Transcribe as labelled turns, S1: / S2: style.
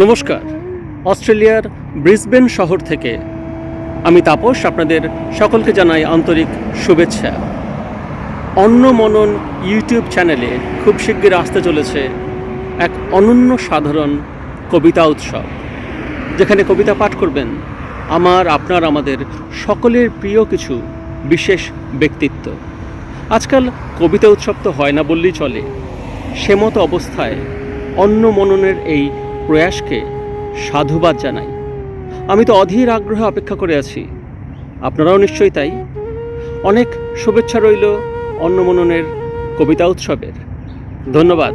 S1: নমস্কার। অস্ট্রেলিয়ার ব্রিসবেন শহর থেকে আমি তাপস, আপনাদের সকলকে জানাই আন্তরিক শুভেচ্ছা। অন্য মনন ইউটিউব চ্যানেলে খুব শিগগির আসতে চলেছে এক অনন্য সাধারণ কবিতা উৎসব, যেখানে কবিতা পাঠ করবেন আমার, আপনার, আমাদের সকলের প্রিয় কিছু বিশেষ ব্যক্তিত্ব। আজকাল কবিতা উৎসব তো হয় না বললেই চলে। সে মতো অবস্থায় অন্য মননের এই প্রয়াসকে সাধুবাদ জানাই। আমি তো অধীর আগ্রহে অপেক্ষা করে আছি। আপনারাও নিশ্চয়ই তাই। অনেক শুভেচ্ছা রইল অন্নমননের কবিতা উৎসবের। ধন্যবাদ।